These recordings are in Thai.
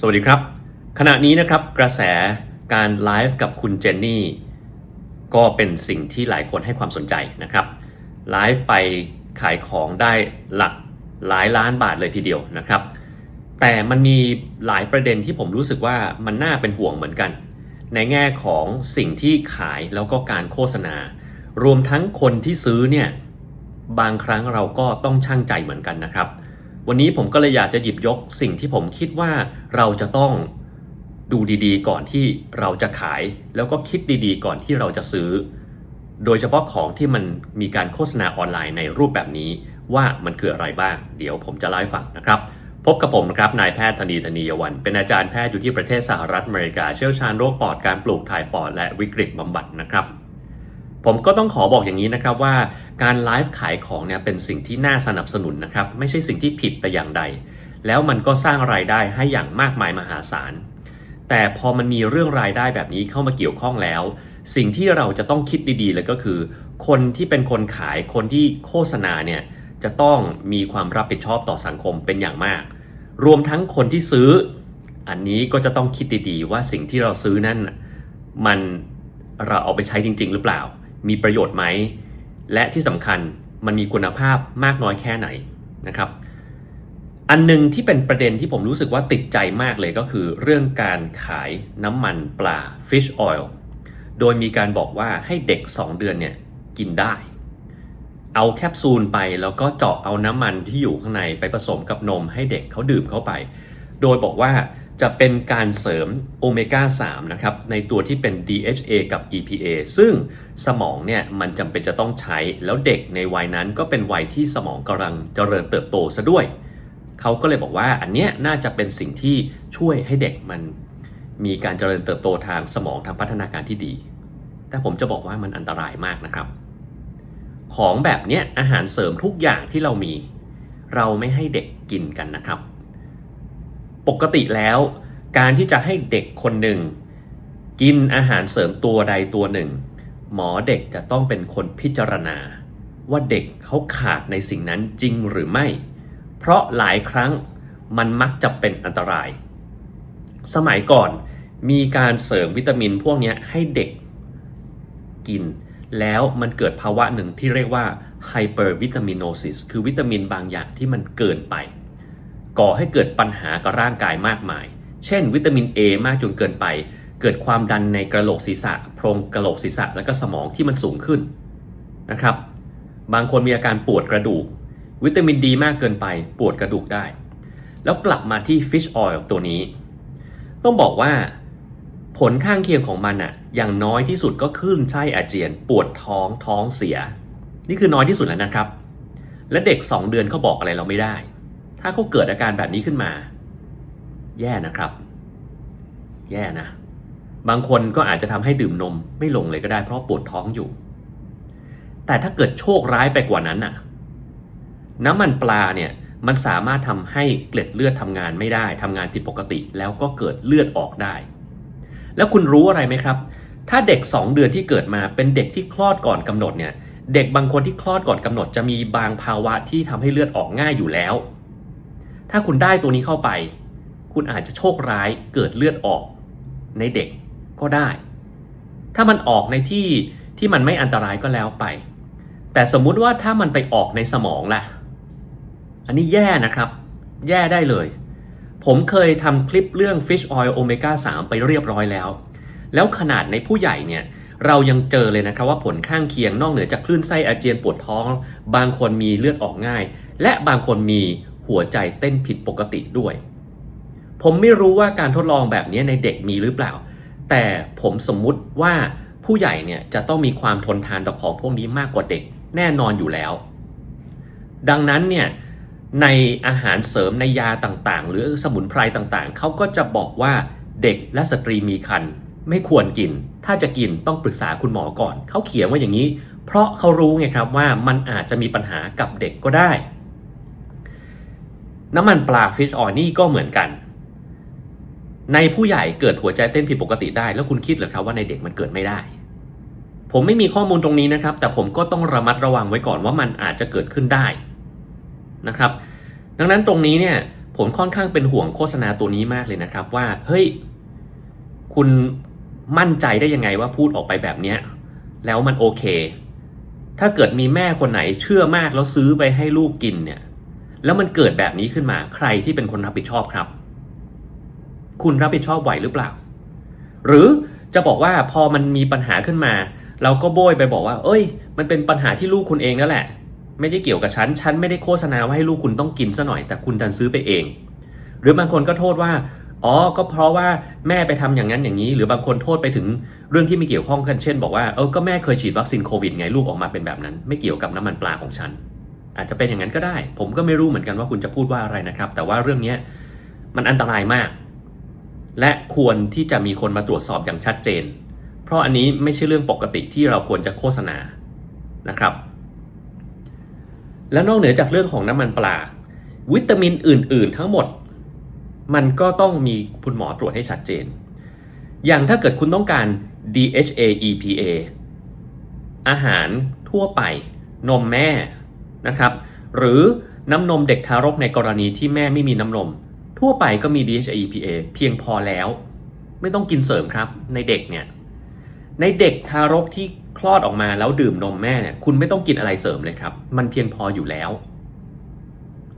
สวัสดีครับ ขณะนี้นะครับกระแสการไลฟ์กับคุณเจนนี่ ก็เป็นสิ่งที่หลายคนให้ความสนใจนะครับไลฟ์ไปขายของได้หลักหลายล้านบาทเลยทีเดียวนะครับ แต่มันมีหลายประเด็นที่ผมรู้สึกว่ามันน่าเป็นห่วงเหมือนกัน ในแง่ของสิ่งที่ขายแล้วก็การโฆษณา รวมทั้งคนที่ซื้อเนี่ยบางครั้งเราก็ต้องช่างใจเหมือนกันนะครับ วันนี้ผมก็เลยอยากจะหยิบยกสิ่งที่ผมคิดว่าเราจะต้องดูดีๆ ก่อนที่เราจะขาย แล้วก็คิดดีๆ ก่อนที่เราจะซื้อ โดยเฉพาะของที่มันมีการโฆษณาออนไลน์ในรูปแบบนี้ว่ามันคืออะไรบ้าง เดี๋ยวผมจะเล่าให้ฟังนะครับ พบกับผมนะครับนายแพทย์ธนีธนียวัน เป็นอาจารย์แพทย์อยู่ที่ประเทศสหรัฐอเมริกาเชี่ยวชาญโรคปอดการปลูกถ่ายปอดและวิกฤตบำบัดนะครับ ผมก็ต้องขอบอกอย่างนี้นะครับว่าการไลฟ์ขายของเนี่ยเป็นสิ่งที่น่าสนับสนุนนะครับไม่ใช่สิ่งที่ผิดแต่อย่างใด แล้วมันก็สร้างรายได้ให้อย่างมากมายมหาศาล แต่พอมันมีเรื่องรายได้แบบนี้เข้ามาเกี่ยวข้องแล้ว สิ่งที่เราจะต้องคิดดีๆเลยก็คือ คนที่เป็นคนขายคนที่โฆษณาเนี่ยจะต้องมีความรับผิดชอบต่อสังคมเป็นอย่างมาก รวมทั้งคนที่ซื้อ อันนี้ก็จะต้องคิดดีๆ ว่าสิ่งที่เราซื้อนั้นมันเราเอาไปใช้จริง ๆ หรือเปล่า มีประโยชน์ไหม และที่สำคัญมันมีคุณภาพมากน้อยแค่ไหนนะครับ อันหนึงที่เป็นประเด็นที่ผมรู้สึกว่าติดใจมากเลยก็คือเรื่องการขายน้ำมันปลา fish oil โดยมีการบอกว่าให้เด็ก 2 เดือนเนี่ยกินได้ เอาแคปซูลไปแล้วก็เจาะเอาน้ำมันที่อยู่ข้างในไปผสมกับนมให้เด็กเขาดื่มเข้าไป โดยบอกว่า จะเป็นการเสริมโอเมก้า 3 นะครับ ในตัวที่เป็น DHA กับ EPA ซึ่งสมองเนี่ยมันจำเป็นจะต้องใช้ แล้วเด็กในวัยนั้นก็เป็นวัยที่สมองกำลังเจริญเติบโตซะด้วย เขาก็เลยบอกว่าอันเนี้ยน่าจะเป็นสิ่งที่ช่วยให้เด็กมัน มีการเจริญเติบโตทางสมองทางพัฒนาการที่ดี แต่ผมจะบอกว่ามันอันตรายมากนะครับ ของแบบเนี้ยอาหารเสริมทุกอย่างที่เรามี เราไม่ให้เด็กกินกันนะครับ ปกติแล้ว การที่จะให้เด็กคนหนึ่ง กินอาหารเสริมตัวใดตัวหนึ่ง หมอเด็กจะต้องเป็นคนพิจารณา ว่าเด็กเขาขาดในสิ่งนั้นจริงหรือไม่ เพราะหลายครั้งมันมักจะเป็นอันตราย สมัยก่อนมีการเสริมวิตามินพวกนี้ให้เด็กกิน แล้วมันเกิดภาวะหนึ่งที่เรียกว่า hypervitaminosis คือวิตามินบางอย่างที่มันเกินไป ก่อให้เกิดปัญหากับร่างกายมากมาย เช่น วิตามิน A มากจนเกินไป เกิดความดันในกระโหลกศีรษะ โพรงกระโหลกศีรษะและก็สมองที่มันสูงขึ้นนะครับ บางคนมีอาการปวดกระดูก วิตามินดีมากเกินไปปวดกระดูกได้ แล้วกลับมาที่ fish oil ตัวนี้ ต้องบอกว่าผลข้างเคียงของมันอะอย่างน้อยที่สุดก็คลื่นไส้อาเจียน ปวดท้องท้องเสีย นี่คือน้อยที่สุดแล้วนะครับ และเด็ก 2 เดือนเขาบอกอะไรเราไม่ได้ ถ้าเขาเกิดอาการแบบนี้ขึ้นมา แย่นะครับ แย่นะ บางคนก็อาจจะทำให้ดื่มนมไม่ลงเลยก็ได้เพราะปวดท้องอยู่ แต่ถ้าเกิดโชคร้ายไปกว่านั้นน่ะ น้ำมันปลาเนี่ยมันสามารถทำให้เกล็ดเลือดทำงานไม่ได้ทำงานผิดปกติ แล้วก็เกิดเลือดออกได้ แล้วคุณรู้อะไรไหมครับ ถ้าเด็ก 2 เดือนที่เกิดมาเป็นเด็กที่คลอดก่อนกำหนดเนี่ยเด็กบางคนที่คลอดก่อนกำหนดจะมีบางภาวะที่ทำให้เลือดออกง่ายอยู่แล้ว ถ้าคุณได้ตัวนี้เข้าไป คุณอาจจะโชคร้ายเกิดเลือดออกในเด็กก็ได้ ถ้ามันออกในที่ที่มันไม่อันตรายก็แล้วไป แต่สมมุติว่าถ้ามันไปออกในสมองล่ะ อันนี้แย่นะครับ แย่ได้เลย ผมเคยทำคลิปเรื่อง Fish Oil Omega 3 ไปเรียบร้อยแล้ว แล้วขนาดในผู้ใหญ่เนี่ยเรายังเจอเลยนะครับว่าผลข้างเคียงนอกเหนือจากคลื่นไส้อาเจียนปวดท้อง บางคนมีเลือดออกง่าย และบางคนมี หัวใจเต้นผิดปกติด้วย ผมไม่รู้ว่าการทดลองแบบนี้ในเด็กมีหรือเปล่า แต่ผมสมมุติว่าผู้ใหญ่เนี่ยจะต้องมีความทนทานต่อของพวกนี้มากกว่าเด็กแน่นอนอยู่แล้ว ดังนั้นเนี่ยในอาหารเสริมในยาต่างๆ หรือสมุนไพรต่างๆ เขาก็จะบอกว่าเด็กและสตรีมีครรภ์ไม่ควรกิน ถ้าจะกินต้องปรึกษาคุณหมอก่อน เขาเขียนว่าอย่างนี้ เพราะเขารู้ไงครับว่ามันอาจจะมีปัญหากับเด็กก็ได้ น้ำมันปลาฟิชออยนี่ก็เหมือนกัน ในผู้ใหญ่เกิดหัวใจเต้นผิดปกติได้ แล้วคุณคิดหรือครับว่าในเด็กมันเกิดไม่ได้ ผมไม่มีข้อมูลตรงนี้นะครับ แต่ผมก็ต้องระมัดระวังไว้ก่อนว่ามันอาจจะเกิดขึ้นได้นะครับ ดังนั้นตรงนี้เนี่ยผมค่อนข้างเป็นห่วงโฆษณาตัวนี้มากเลยนะครับว่าเฮ้ยคุณมั่นใจได้ยังไงว่าพูดออกไปแบบเนี้ยแล้วมันโอเค ถ้าเกิดมีแม่คนไหนเชื่อมากแล้วซื้อไปให้ลูกกินเนี่ย แล้วมันเกิดแบบนี้ขึ้นมา ใครที่เป็นคนรับผิดชอบครับ คุณรับผิดชอบไหวหรือเปล่า หรือจะบอกว่าพอมันมีปัญหาขึ้นมา เราก็โบยไปบอกว่า เอ้ย มันเป็นปัญหาที่ลูกคุณเองนั่นแหละ ไม่ได้เกี่ยวกับฉัน ฉันไม่ได้โฆษณาว่าให้ลูกคุณต้องกินซะหน่อย แต่คุณดันซื้อไปเอง หรือบางคนก็โทษว่า อ๋อ ก็เพราะว่าแม่ไปทำอย่างนั้นอย่างนี้ หรือบางคนโทษไปถึงเรื่องที่ไม่เกี่ยวข้องกัน เช่น บอกว่า เออ ก็แม่เคยฉีดวัคซีนโควิดไง ลูกออกมาเป็นแบบนั้น ไม่เกี่ยวกับน้ำมันปลาของฉัน อาจจะเป็นอย่างนั้นก็ได้ ผมก็ไม่รู้เหมือนกันว่าคุณจะพูดว่าอะไรนะครับ แต่ว่าเรื่องนี้มันอันตรายมาก และควรที่จะมีคนมาตรวจสอบอย่างชัดเจน เพราะอันนี้ไม่ใช่เรื่องปกติที่เราควรจะโฆษณานะครับ แล้วนอกเหนือจากเรื่องของน้ำมันปลา วิตามินอื่น ๆ ทั้งหมด มันก็ต้องมีคุณหมอตรวจให้ชัดเจน อย่างถ้าเกิดคุณต้องการ DHA EPA อาหารทั่วไป นมแม่ นะครับ หรือน้ำนมเด็กทารกในกรณีที่แม่ไม่มีน้ำนม ทั่วไปก็มี DHA EPA เพียงพอแล้ว ไม่ต้องกินเสริมครับ ในเด็กเนี่ยในเด็กทารกที่คลอดออกมาแล้วดื่มนมแม่เนี่ยคุณไม่ต้องกินอะไรเสริมเลยครับ มันเพียงพออยู่แล้ว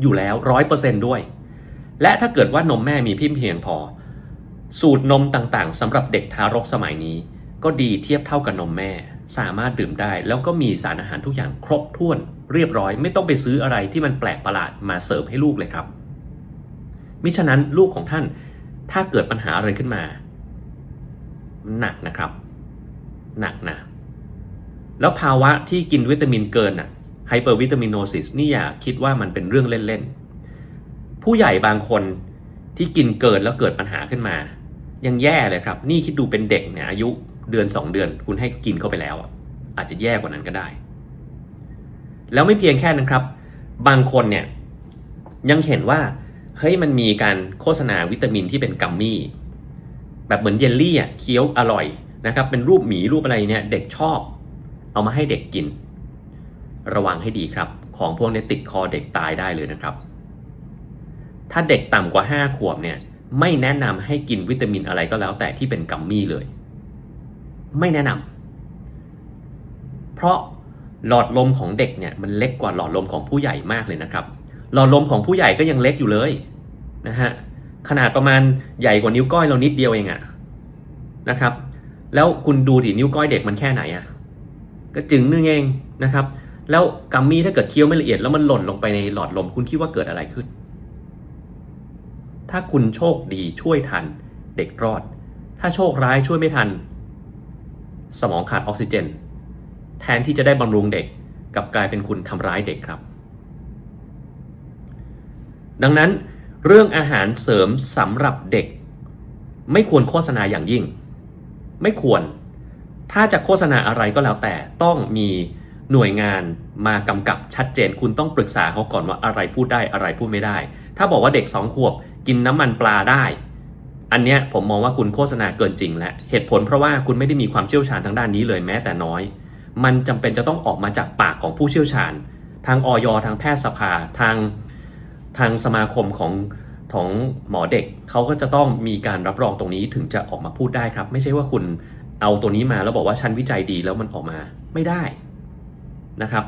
อยู่แล้วร้อยเปอร์เซนด้วย และถ้าเกิดว่านมแม่มีพิมเพียงพอ สูตรนมต่างๆสำหรับเด็กทารกสมัยนี้ ก็ดีเทียบเท่ากับนมแม่ สามารถดื่มได้ แล้วก็มีสารอาหารทุกอย่างครบถ้วนเรียบร้อย ไม่ต้องไปซื้ออะไรที่มันแปลกประหลาดมาเสริมให้ลูกเลยครับ มิฉะนั้นลูกของท่านถ้าเกิดปัญหาอะไรขึ้นมา หนักนะครับ หนักนะ แล้วภาวะที่กินวิตามินเกินอะไฮเปอร์วิตามินโนซิสนี่อย่าคิดว่ามันเป็นเรื่องเล่นๆ ผู้ใหญ่บางคนที่กินเกินแล้วเกิดปัญหาขึ้นมา ยังแย่เลยครับ นี่คิดดูเป็นเด็กเนี่ยอายุ เดือน 2 เดือน คุณให้กินเข้าไปแล้วอะอาจจะแย่กว่านั้นก็ได้ แล้วไม่เพียงแค่นั้นครับ บางคนเนี่ยยังเห็นว่าเฮ้ยมันมีการโฆษณาวิตามินที่เป็นกัมมี่แบบเหมือนเยลลี่อะเคี้ยวอร่อยนะครับ เป็นรูปหมีรูปอะไรเนี่ยเด็กชอบ เอามาให้เด็กกิน ระวังให้ดีครับ ของพวกนี้ติดคอเด็กตายได้เลยนะครับ ถ้าเด็กต่ำกว่า 5 ขวบเนี่ยไม่แนะนำให้กินวิตามินอะไรก็แล้วแต่ที่เป็นกัมมี่เลย ไม่แนะนำเพราะหลอดลมของเด็กเนี่ยมันเล็กกว่าหลอดลมของผู้ใหญ่มากเลยนะครับ หลอดลมของผู้ใหญ่ก็ยังเล็กอยู่เลยนะฮะขนาดประมาณใหญ่กว่านิ้วก้อยเรานิดเดียวเองอะนะครับ แล้วคุณดูที่นิ้วก้อยเด็กมันแค่ไหนอะก็จึงนึงเองนะครับ แล้วกัมมี่ถ้าเกิดเคี้ยวไม่ละเอียดแล้วมันหล่นลงไปในหลอดลมคุณคิดว่าเกิดอะไรขึ้น ถ้าคุณโชคดีช่วยทัน เด็กรอด ถ้าโชคร้ายช่วยไม่ทัน สมองขาดออกซิเจน แทนที่จะได้บำรุงเด็กกับกลายเป็นคุณทำร้ายเด็กครับ ดังนั้นเรื่องอาหารเสริมสำหรับเด็ก ไม่ควรโฆษณาอย่างยิ่ง ไม่ควร ถ้าจะโฆษณาอะไรก็แล้วแต่ต้องมีหน่วยงานมากำกับชัดเจนคุณต้องปรึกษาเขาก่อนว่าอะไรพูดได้อะไรพูดไม่ได้ ถ้าบอกว่าเด็กสองขวบกินน้ำมันปลาได้ อันเนี้ยผมมองว่าคุณโฆษณาเกินจริงและเหตุผลเพราะว่าคุณไม่ได้มีความเชี่ยวชาญทางด้านนี้เลยแม้แต่น้อย มันจำเป็นจะต้องออกมาจากปากของผู้เชี่ยวชาญ ทางออยทางแพทยสภาทางทางสมาคมของของหมอเด็กเขาก็จะต้องมีการรับรองตรงนี้ถึงจะออกมาพูดได้ครับ ไม่ใช่ว่าคุณเอาตัวนี้มาแล้วบอกว่าฉันวิจัยดีแล้วมันออกมาไม่ได้นะครับ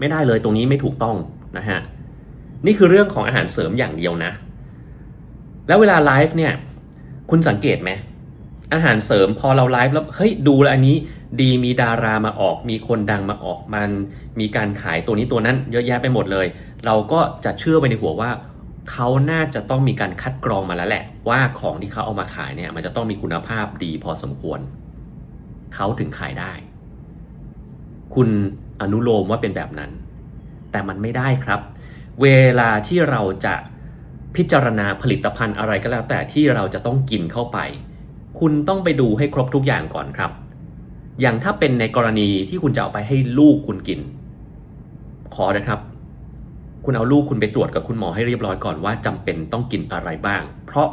ไม่ได้เลยตรงนี้ไม่ถูกต้องนะฮะนี่คือเรื่องของอาหารเสริมอย่างเดียวนะ แล้วเวลาไลฟ์เนี่ย คุณสังเกตไหมอาหารเสริมพอเราไลฟ์แล้วเฮ้ยดูแลอันนี้ดีมีดารามาออก มีคนดังมาออกมัน มีการขายตัวนี้ตัวนั้นเยอะแยะไปหมดเลย เราก็จะเชื่อไปในหัวว่าเขาน่าจะต้องมีการคัดกรองมาแล้วแหละ ว่าของที่เขาเอามาขายเนี่ย มันจะต้องมีคุณภาพดีพอสมควร เขาถึงขายได้ คุณอนุโลมว่าเป็นแบบนั้น แต่มันไม่ได้ครับ เวลาที่เราจะ พิจารณาผลิตภัณฑ์อะไรก็แล้วแต่ที่เราจะต้องกินเข้าไป คุณต้องไปดูให้ครบทุกอย่างก่อนครับ อย่างถ้าเป็นในกรณีที่คุณจะเอาไปให้ลูกคุณกิน ขอนะครับ คุณเอาลูกคุณไปตรวจกับคุณหมอให้เรียบร้อยก่อนว่าจำเป็นต้องกินอะไรบ้าง เพราะ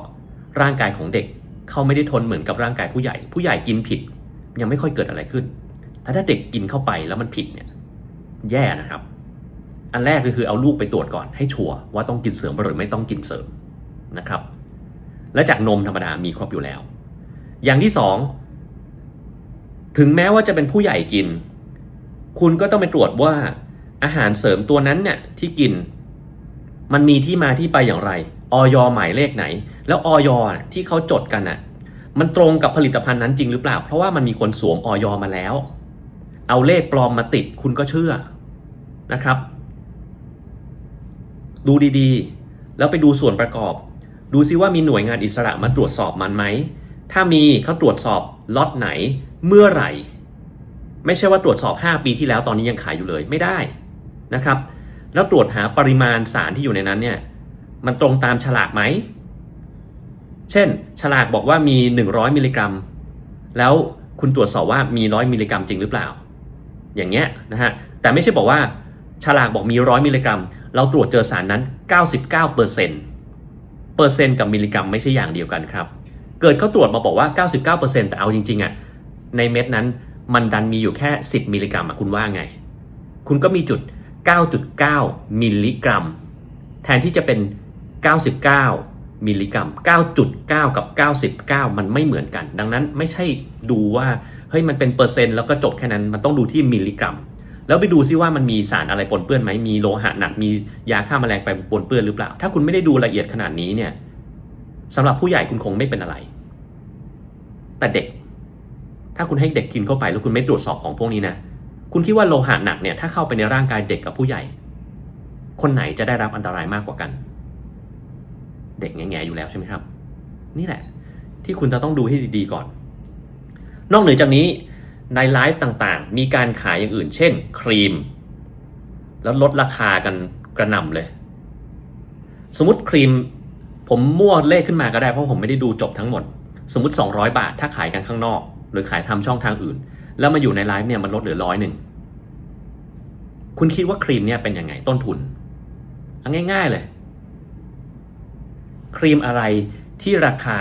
ร่างกายของเด็กเขาไม่ได้ทนเหมือนกับร่างกายผู้ใหญ่ ผู้ใหญ่กินผิด ยังไม่ค่อยเกิดอะไรขึ้นแต่ถ้าเด็กกินเข้าไปแล้วมันผิดเนี่ย แย่นะครับ อันแรกก็คือเอาลูกไปตรวจก่อนให้ชัวร์ว่าต้องกินเสริมหรือไม่ต้องกินเสริมนะครับ และจากนมธรรมดามีครบอยู่แล้ว อย่างที่สองถึงแม้ว่าจะเป็นผู้ใหญ่กิน คุณก็ต้องไปตรวจว่าอาหารเสริมตัวนั้นเนี่ยที่กิน มันมีที่มาที่ไปอย่างไรออยหมายเลขไหน แล้วออยที่เขาจดกันน่ะมันตรงกับผลิตภัณฑ์นั้นจริงหรือเปล่า เพราะว่ามันมีคนสวมออยมาแล้ว เอาเลขปลอมมาติดคุณก็เชื่อนะครับ ดูดีๆ แล้วไปดูส่วนประกอบ ดูซิว่ามีหน่วยงานอิสระมาตรวจสอบมันไหม ถ้ามีเขาตรวจสอบล็อตไหนเมื่อไหร่ ไม่ใช่ว่าตรวจสอบ 5 ปีที่แล้วตอนนี้ยังขายอยู่เลยไม่ได้นะครับ แล้วตรวจหาปริมาณสารที่อยู่ในนั้นเนี่ยมันตรงตามฉลากไหม เช่น ฉลากบอกว่ามี 100 มิลลิกรัม แล้วคุณตรวจสอบว่ามี 100 มิลลิกรัมจริงหรือเปล่า อย่างเงี้ยนะฮะ แต่ไม่ใช่บอกว่า ฉลากบอกมี 100 มิลลิกรัม เราตรวจเจอสารนั้น 99เปอร์เซ็นต์เปอร์เซ็นต์กับมิลลิกรัมไม่ใช่อย่างเดียวกันครับ เกิดเขาตรวจมาบอกว่า 99เปอร์เซ็นต์แต่เอาจริงๆอะในเม็ดนั้นมันดันมีอยู่แค่ 10 มิลลิกรัมอะคุณว่าไง คุณก็มีจุด 9.9 มิลลิกรัม แทนที่จะเป็น 99 มิลลิกรัม 9.9 กับ 99 มันไม่เหมือนกัน ดังนั้นไม่ใช่ดูว่าเฮ้ยมันเป็นเปอร์เซ็นต์แล้วก็จบแค่นั้นมันต้องดูที่มิลลิกรัม แล้วไปดูซิว่ามันมีสารอะไรปนเปื้อนไหมมีโลหะหนักมียาฆ่าแมลงไปปนเปื้อนหรือเปล่า ถ้าคุณไม่ได้ดูละเอียดขนาดนี้เนี่ยสำหรับผู้ใหญ่คุณคงไม่เป็นอะไร แต่เด็ก ถ้าคุณให้เด็กกินเข้าไปแล้วคุณไม่ตรวจสอบของพวกนี้นะคุณคิดว่าโลหะหนักเนี่ยถ้าเข้าไปในร่างกายเด็กกับผู้ใหญ่ คนไหนจะได้รับอันตรายมากกว่ากัน เด็กแง่ๆอยู่แล้วใช่ไหมครับ นี่แหละ ที่คุณจะต้องดูให้ดีๆก่อน นอกเหนือจากนี้ ในไลฟ์ต่างๆ มีการขายอย่างอื่น เช่น ครีม แล้วลดราคากันกระหน่ำเลย สมมติครีมผมมั่วเลขขึ้นมาก็ได้เพราะผมไม่ได้ดูจบทั้งหมด สมมติ 200 บาท ถ้าขายกันข้างนอก หรือขายทำช่องทางอื่น แล้วมาอยู่ในไลฟ์เนี่ยมันลดเหลือร้อยหนึ่งคุณคิดว่าครีมเนี่ยเป็นยังไงต้นทุนง่ายๆเลย ครีมอะไรที่ราคา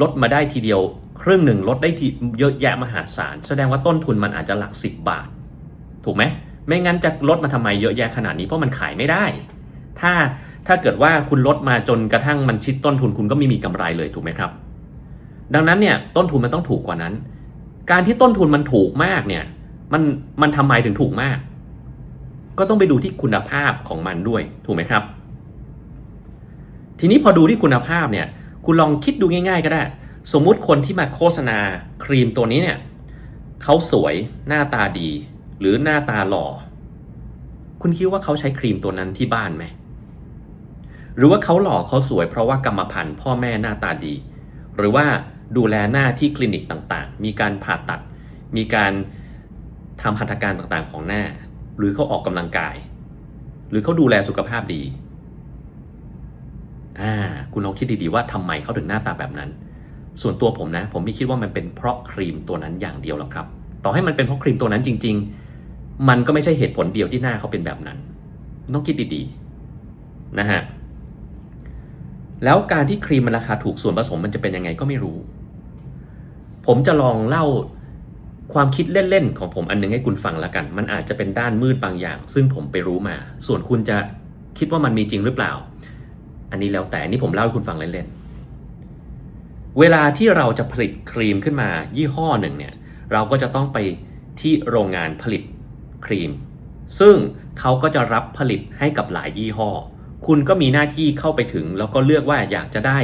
ลดมาได้ทีเดียว ครึ่งหนึ่งลดได้ทีเยอะแยะมหาศาล แสดงว่าต้นทุนมันอาจจะหลักสิบบาท ถูกไหมไม่งั้นจะลดมาทำไมเยอะแยะขนาดนี้เพราะมันขายไม่ได้ ถ้าถ้าเกิดว่าคุณลดมาจนกระทั่งมันชิดต้นทุนคุณก็ไม่มีกำไรเลยถูกไหมครับ ดังนั้นเนี่ยต้นทุนมันต้องถูกกว่านั้น การที่ต้นทุนมันถูกมากเนี่ยมันมันทำไมถึงถูกมาก ก็ต้องไปดูที่คุณภาพของมันด้วยถูกไหมครับ ทีนี้พอดูที่คุณภาพเนี่ยคุณลองคิดดูง่าย ๆ ก็ได้ สมมุติคนที่มาโฆษณาครีมตัวนี้เนี่ยเขาสวยหน้าตาดี หรือหน้าตาหล่อ คุณคิดว่าเขาใช้ครีมตัวนั้นที่บ้านไหม หรือว่าเขาหล่อเขาสวยเพราะว่ากรรมพันธุ์พ่อแม่หน้าตาดี หรือว่าดูแลหน้าที่คลินิกต่างๆ มีการผ่าตัด มีการทำหัตถการต่างๆของหน้า หรือเขาออกกำลังกาย หรือเขาดูแลสุขภาพดี อ่า คุณลองคิดดีๆว่าทำไมเขาถึงหน้าตาแบบนั้น ส่วนตัวผมนะ ผมไม่คิดว่ามันเป็นเพราะครีมตัวนั้นอย่างเดียวหรอกครับ ต่อให้มันเป็นเพราะครีมตัวนั้นจริง ๆ มันก็ไม่ใช่เหตุผลเดียวที่หน้าเขาเป็นแบบนั้น ต้องคิดดีๆนะฮะแล้วการที่ครีมมันราคาถูกส่วนผสมมันจะเป็นยังไงก็ไม่รู้ ผมจะลองเล่าความคิดเล่นๆของผมอันนึงให้คุณฟังแล้วกัน มันอาจจะเป็นด้านมืดบางอย่าง ซึ่งผมไปรู้มา ส่วนคุณจะคิดว่ามันมีจริงหรือเปล่า อันนี้แล้วแต่อันนี่ผมเล่าให้คุณฟังเล่นๆ เวลาที่เราจะผลิตครีมขึ้นมายี่ห้อหนึ่งเนี่ยเราก็จะต้องไปที่โรงงานผลิตครีม ซึ่งเขาก็จะรับผลิตให้กับหลายยี่ห้อ คุณก็มีหน้าที่เข้าไปถึง แล้วก็เลือกว่าอยากจะได้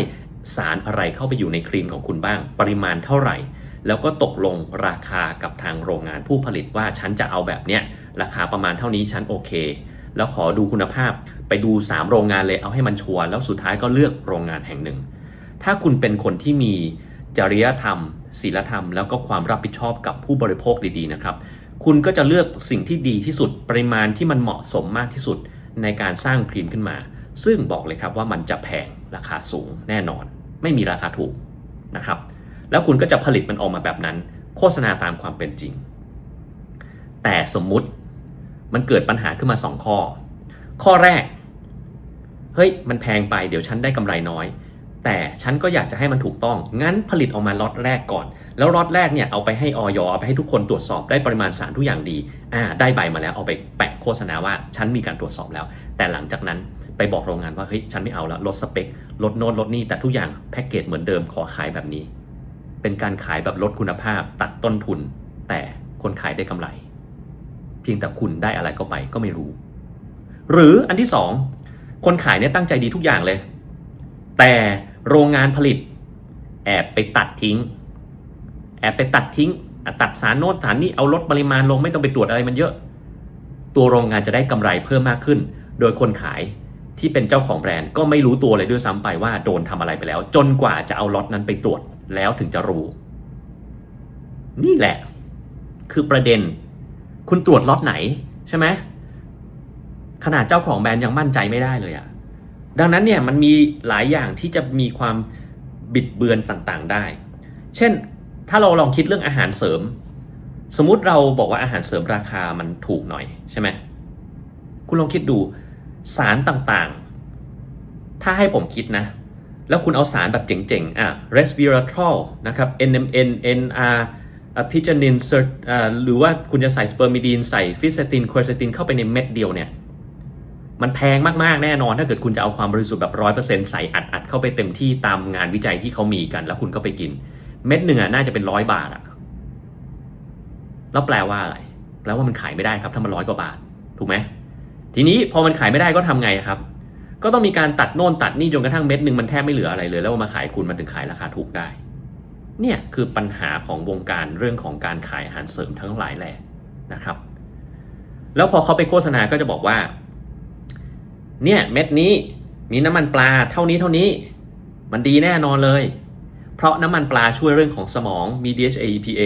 สารอะไรเข้าไปอยู่ในครีมของคุณบ้าง ปริมาณเท่าไหร่ แล้วก็ตกลงราคากับทางโรงงานผู้ผลิตว่าฉันจะเอาแบบเนี้ยราคาประมาณเท่านี้ฉันโอเค แล้วขอดูคุณภาพไปดู 3 โรงงานเลยเอาให้มันชัวร์แล้วสุดท้ายก็เลือกโรงงานแห่งหนึ่ง ถ้าคุณเป็นคนที่มีจริยธรรมศีลธรรม แล้วก็ความรับผิดชอบกับผู้บริโภคดีๆนะครับ คุณก็จะเลือกสิ่งที่ดีที่สุดปริมาณที่มันเหมาะสมมากที่สุดในการสร้างครีมขึ้นมา ซึ่งบอกเลยครับว่ามันจะแพงราคาสูงแน่นอน ไม่มีราคาถูกนะครับ แล้วคุณก็จะผลิตมันออกมาแบบนั้น โฆษณาตามความเป็นจริง แต่สมมุติมันเกิดปัญหาขึ้นมา 2 ข้อ ข้อแรก เฮ้ย มันแพงไป เดี๋ยวฉันได้กำไรน้อย แต่ฉันก็อยากจะให้มันถูกต้อง งั้นผลิตออกมาล็อตแรกก่อน แล้วล็อตแรกเนี่ยเอาไปให้ออยเอาไปให้ทุกคนตรวจสอบได้ปริมาณสารทุกอย่างดีอ่าได้ใบมาแล้วเอาไปแปะโฆษณาว่าฉันมีการตรวจสอบแล้ว แต่หลังจากนั้นไปบอกโรงงานว่าเฮ้ยฉันไม่เอาละลดสเปคลดโน้ตลดนี่แต่ทุกอย่างแพ็กเกจเหมือนเดิมขอขายแบบนี้ เป็นการขายแบบลดคุณภาพ ตัดต้นทุน แต่คนขายได้กำไร เพียงแต่คุณได้อะไรก็ไปก็ไม่รู้ หรืออันที่สองคนขายเนี่ยตั้งใจดีทุกอย่างเลย แต่ โรงงานผลิต แอบไปตัดทิ้ง แอบไปตัดทิ้ง ตัดสารโน้ตสารนี่เอาลดปริมาณลงไม่ต้องไปตรวจอะไรมันเยอะ ตัวโรงงานจะได้กำไรเพิ่มมากขึ้น โดยคนขายที่เป็นเจ้าของแบรนด์ก็ไม่รู้ตัวเลยด้วยซ้ำไปว่าโดนทำอะไรไปแล้ว จนกว่าจะเอาล็อตนั้นไปตรวจแล้วถึงจะรู้ นี่แหละ คือประเด็น คุณตรวจล็อตไหนใช่ไหมขนาดเจ้าของแบรนด์ยังมั่นใจไม่ได้เลยอะ ดังนั้นเนี่ยมันมีหลายอย่างที่จะมีความบิดเบือนต่างๆได้ เช่น ถ้าเราลองคิดเรื่องอาหารเสริม สมมติเราบอกว่าอาหารเสริมราคามันถูกหน่อยใช่ไหมคุณลองคิดดูสารต่างๆ ถ้าให้ผมคิดนะ แล้วคุณเอาสารแบบเจ๋งๆ อะ resveratrol นะครับ NMN NR อะ p i g e n i n อ่าหรือว่าคุณจะใส่สเปอร์มิดีนใส่ฟิสเซตินควอเซตินเข้าไปในเม็ดเดียวเนี่ย มันแพงมากๆแน่นอน ถ้าเกิดคุณจะเอาความบริสุทธิ์แบบร้อยเปอร์เซ็นต์ใส่อัดอัดเข้าไปเต็มที่ตามงานวิจัยที่เขามีกัน แล้วคุณก็ไปกิน เม็ดหนึ่งอะน่าจะเป็นร้อยบาทอะแล้วแปลว่าอะไร แปลว่ามันขายไม่ได้ครับถ้ามันร้อยกว่าบาท ถูกไหมทีนี้พอมันขายไม่ได้ก็ทำไงครับ ก็ต้องมีการตัดโน่นตัดนี่จนกระทั่งเม็ดหนึ่งมันแทบไม่เหลืออะไรเลย แล้วมาขายคุณมันถึงขายราคาถูกได้ เนี่ยคือปัญหาของวงการเรื่องของการขายอาหารเสริมทั้งหลายแหละนะครับ แล้วพอเขาไปโฆษณาก็จะบอกว่า เนี่ยเม็ดนี้มีน้ำมันปลาเท่านี้เท่านี้ มันดีแน่นอนเลย เพราะน้ำมันปลาช่วยเรื่องของสมองมี DHA EPA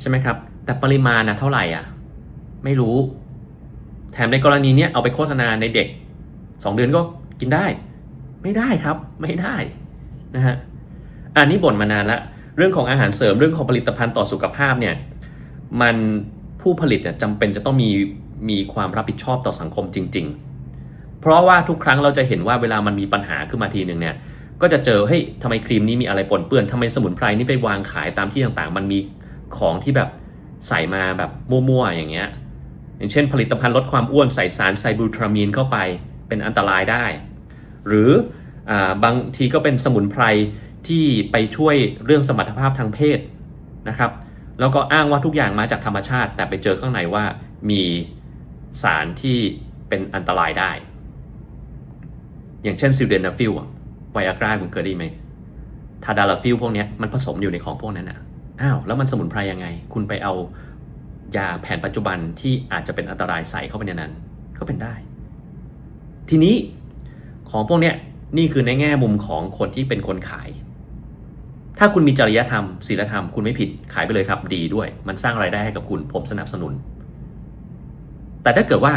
ใช่ไหมครับ แต่ปริมาณนะเท่าไหร่อะ ไม่รู้ แถมในกรณีเนี้ยเอาไปโฆษณาในเด็ก 2 เดือนก็กินได้ ไม่ได้ครับ ไม่ได้นะฮะอันนี้บ่นมานานละเรื่องของอาหารเสริมเรื่องของผลิตภัณฑ์ต่อสุขภาพเนี่ยมันผู้ผลิตเนี่ยจำเป็นจะต้องมีมีความรับผิดชอบต่อสังคมจริง ๆ เพราะว่าทุกครั้งเราจะเห็นว่าเวลามันมีปัญหาขึ้นมาทีหนึ่งเนี่ยก็จะเจอเฮ้ยทำไมครีมนี้มีอะไรปนเปื้อนทำไมสมุนไพรนี่ไปวางขายตามที่ต่างๆ มันมีของที่แบบใส่มาแบบมั่วๆอย่างเงี้ยอย่างเช่น ผลิตภัณฑ์ลดความอ้วนใส่สารไซบูทรามีนเข้าไปเป็นอันตรายได้ หรืออบางทีก็เป็นสมุนไพรที่ไปช่วยเรื่องสมรรถภาพทางเพศนะครับ แล้วก็อ้างว่าทุกอย่างมาจากธรรมชาติ แต่ไปเจอข้างในว่ามีสารที่เป็นอันตรายได้ อย่างเช่นซิลเดนาฟิลอะไวอากราคุณเคยได้ไหมทาดาลาฟิลพวกนี้มันผสมอยู่ในของพวกนั้นอะอ้าวแล้วมันสมุนไพรยังไง คุณไปเอายาแผนปัจจุบันที่อาจจะเป็นอันตรายใส่เข้าไปในนั้น ก็เป็นได้ ทีนี้ของพวกเนี้ยนี่คือในแง่มุมของคนที่เป็นคนขาย ถ้าคุณมีจริยธรรมศีลธรรมคุณไม่ผิดขายไปเลยครับ ดีด้วย มันสร้างไรายได้ให้กับคุณผมสนับสนุน แต่ถ้าเกิดว่า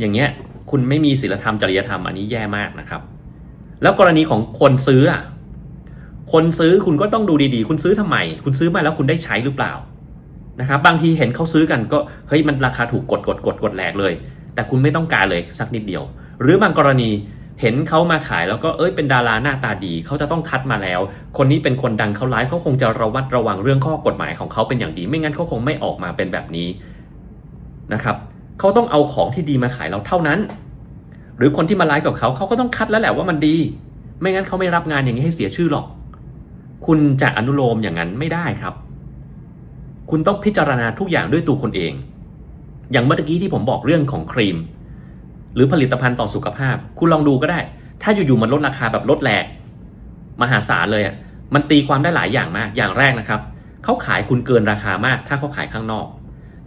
อย่างเงี้ย คุณไม่มีศีลธรรมจริยธรรมอันนี้แย่มากนะครับ แล้วกรณีของคนซื้ออะคนซื้อคุณก็ต้องดูดีๆ คุณซื้อทำไม คุณซื้อมาแล้วคุณได้ใช้หรือเปล่านะครับ บางทีเห็นเขาซื้อกันก็เฮ้ยมันราคาถูกกดกดกดกดแหลกเลย แต่คุณไม่ต้องการเลยสักนิดเดียว หรือบางกรณีเห็นเขามาขายแล้วก็เอ้ยเป็นดาราหน้าตาดีเขาจะต้องคัดมาแล้ว คนนี้เป็นคนดังเขาไลฟ์เขาคงจะระวัดระวังเรื่องข้อกฎหมายของเขาเป็นอย่างดี ไม่งั้นเขาคงไม่ออกมาเป็นแบบนี้นะครับ เขาต้องเอาของที่ดีมาขายเราเท่านั้น หรือคนที่มาไลฟ์กับเขาเขาก็ต้องคัดแล้วแหละว่ามันดี ไม่งั้นเขาไม่รับงานอย่างนี้ให้เสียชื่อหรอก คุณจะอนุโลมอย่างนั้นไม่ได้ครับ คุณต้องพิจารณาทุกอย่างด้วยตัวคนเอง อย่างเมื่อกี้ที่ผมบอกเรื่องของครีม หรือผลิตภัณฑ์ต่อสุขภาพ คุณลองดูก็ได้ ถ้าอยู่ๆมันลดราคาแบบลดแหลกมหาศาลเลยอะมันตีความได้หลายอย่างมากอย่างแรกนะครับเขาขายคุณเกินราคามาก ถ้าเขาขายข้างนอก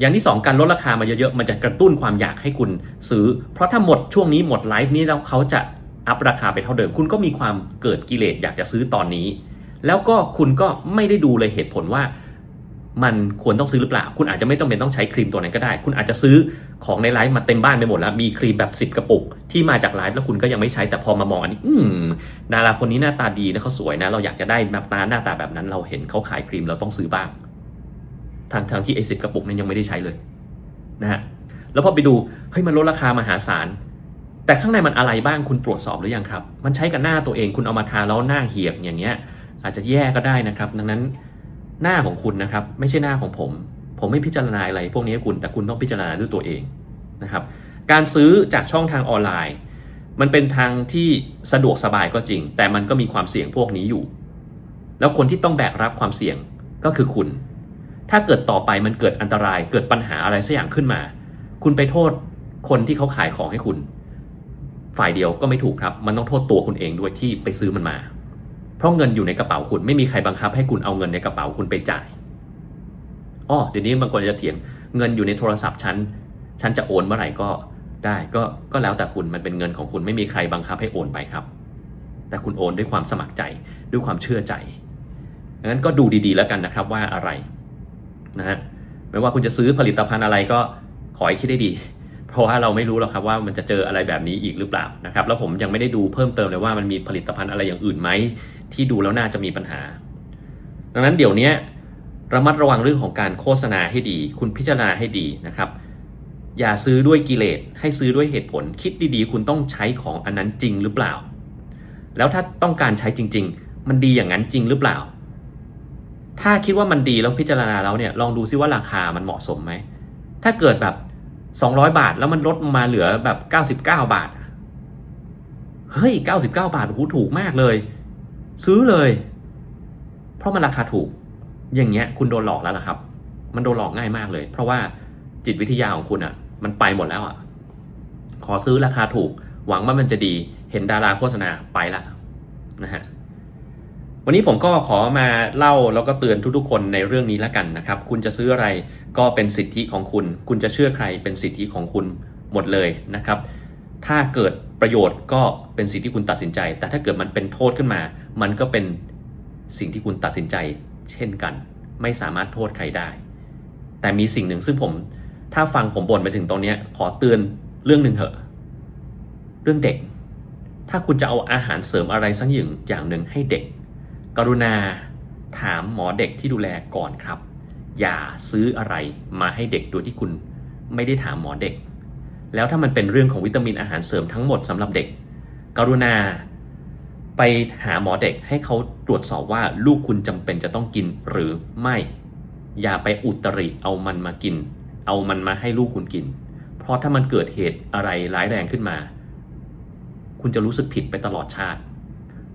อย่างที่สองการลดราคามาเยอะๆ มันจะกระตุ้นความอยากให้คุณซื้อ เพราะถ้าหมดช่วงนี้หมดไลฟ์นี้แล้วเขาจะอัพราคาไปเท่าเดิม คุณก็มีความเกิดกิเลสอยากจะซื้อตอนนี้ แล้วก็คุณก็ไม่ได้ดูเลยเหตุผลว่า มันควรต้องซื้อหรือเปล่า คุณอาจจะไม่ต้องเป็นต้องใช้ครีมตัวนั้นก็ได้ คุณอาจจะซื้อของในไลฟ์มาเต็มบ้านไปหมดแล้ว มีครีมแบบ 10 กระปุก ที่มาจากไลฟ์แล้วคุณก็ยังไม่ใช้แต่พอมามองอันนี้ อืมดาราคนนี้หน้าตาดีนะเขาสวยนะ เราอยากจะได้หน้าตาหน้าตาแบบนั้น เราเห็นเขาขายครีมเราต้องซื้อบ้าง ทางทางที่ไอ้สิกระปุกนั้นยังไม่ได้ใช้เลยนะฮะแล้วพอไปดูเฮ้ยมันลดราคามหาศาล แต่ข้างในมันอะไรบ้างคุณตรวจสอบหรือยังครับ มันใช้กับหน้าตัวเองคุณเอามาทาแล้วหน้าเหี่ยบอย่างเงี้ย อาจจะแย่ก็ได้นะครับ ดังนั้นหน้าของคุณนะครับ ไม่ใช่หน้าของผม ผมไม่พิจารณาอะไร พวกนี้ให้คุณแต่คุณต้องพิจารณาด้วยตัวเองนะครับการซื้อจากช่องทางออนไลน์ มันเป็นทางที่สะดวกสบายก็จริง แต่มันก็มีความเสี่ยงพวกนี้อยู่ แล้วคนที่ต้องแบกรับความเสี่ยงก็คือคุณ ถ้าเกิดต่อไปมันเกิดอันตรายเกิดปัญหาอะไรสักอย่างขึ้นมา คุณไปโทษคนที่เขาขายของให้คุณ ฝ่ายเดียวก็ไม่ถูกครับ มันต้องโทษตัวคุณเองด้วยที่ไปซื้อมันมา เพราะเงินอยู่ในกระเป๋าคุณไม่มีใครบังคับให้คุณเอาเงินในกระเป๋าคุณไปจ่ายอ้อเดี๋ยวนี้บางคนจะเถียงเงินอยู่ในโทรศัพท์ฉันฉันจะโอนเมื่อไหร่ก็ได้ก็ก็แล้วแต่คุณมันเป็นเงินของคุณไม่มีใครบังคับให้โอนไปครับ แต่คุณโอนด้วยความสมัครใจด้วยความเชื่อใจดังนั้นก็ดูดีๆแล้วกันนะครับว่าอะไร นะฮะไม่ว่าคุณจะซื้อผลิตภัณฑ์อะไรก็ขอให้คิดได้ดี เพราะว่าเราไม่รู้หรอกครับว่ามันจะเจออะไรแบบนี้อีกหรือเปล่านะครับแล้วผมยังไม่ได้ดูเพิ่มเติมเลยว่ามันมีผลิตภัณฑ์อะไรอย่างอื่นไหมที่ดูแล้วน่าจะมีปัญหา ดังนั้นเดี๋ยวนี้ระมัดระวังเรื่องของการโฆษณาให้ดี คุณพิจารณาให้ดีนะครับ อย่าซื้อด้วยกิเลสให้ซื้อด้วยเหตุผล คิดดีๆ คุณต้องใช้ของอันนั้นจริงหรือเปล่า แล้วถ้าต้องการใช้จริง ๆ มันดีอย่างนั้นจริงหรือเปล่า ถ้าคิดว่ามันดีแล้วพิจารณาแล้วเนี่ยลองดูซิว่าราคามันเหมาะสมไหม ถ้าเกิดแบบ 200 บาทแล้วมันลดมาเหลือแบบ 99 บาท เฮ้ย 99 บาทโอ้โหถูกมากเลย ซื้อเลย เพราะมันราคาถูก อย่างเงี้ยคุณโดนหลอกแล้วล่ะครับ มันโดนหลอกง่ายมากเลย เพราะว่าจิตวิทยาของคุณอะ่ะ มันไปหมดแล้วอะ่ะ ขอซื้อราคาถูก หวังว่ามันจะดี เห็นดาราโฆษณาไปละนะฮะ วันนี้ผมก็ขอมาเล่าแล้วก็เตือนทุกๆ คนในเรื่องนี้แล้วกันนะครับ คุณจะซื้ออะไรก็เป็นสิทธิของคุณ คุณจะเชื่อใครเป็นสิทธิของคุณหมดเลยนะครับ ถ้าเกิดประโยชน์ก็เป็นสิ่งที่คุณตัดสินใจ แต่ถ้าเกิดมันเป็นโทษขึ้นมา มันก็เป็นสิ่งที่คุณตัดสินใจ เช่นกัน ไม่สามารถโทษใครได้ แต่มีสิ่งหนึ่งซึ่งผม ถ้าฟังผมบ่นไปถึงตรงนี้ขอเตือนเรื่องหนึ่งเถอะ เรื่องเด็ก ถ้าคุณจะเอาอาหารเสริมอะไรสักอย่างอย่างหนึ่งให้เด็ก กรุณาถามหมอเด็กที่ดูแลก่อนครับ อย่าซื้ออะไรมาให้เด็กโดยที่คุณไม่ได้ถามหมอเด็ก แล้วถ้ามันเป็นเรื่องของวิตามินอาหารเสริมทั้งหมดสำหรับเด็ก กรุณาไปหาหมอเด็กให้เขาตรวจสอบว่าลูกคุณจำเป็นจะต้องกินหรือไม่ อย่าไปอุตริเอามันมากิน เอามันมาให้ลูกคุณกิน เพราะถ้ามันเกิดเหตุอะไรร้ายแรงขึ้นมา คุณจะรู้สึกผิดไปตลอดชาติ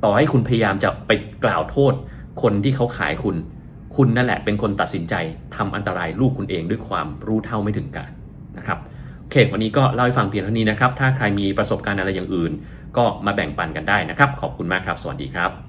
ต่อให้คุณพยายามจะไปกล่าวโทษ คนที่เขาขายคุณ คุณนั่นแหละเป็นคนตัดสินใจทำอันตรายลูกคุณเองด้วยความรู้เท่าไม่ถึงการนะครับโอเควันนี้ก็เล่าให้ฟังเพียงเท่านี้นะครับ ถ้าใครมีประสบการณ์อะไรอย่างอื่น ก็มาแบ่งปันกันได้นะครับ ขอบคุณมากครับ สวัสดีครับ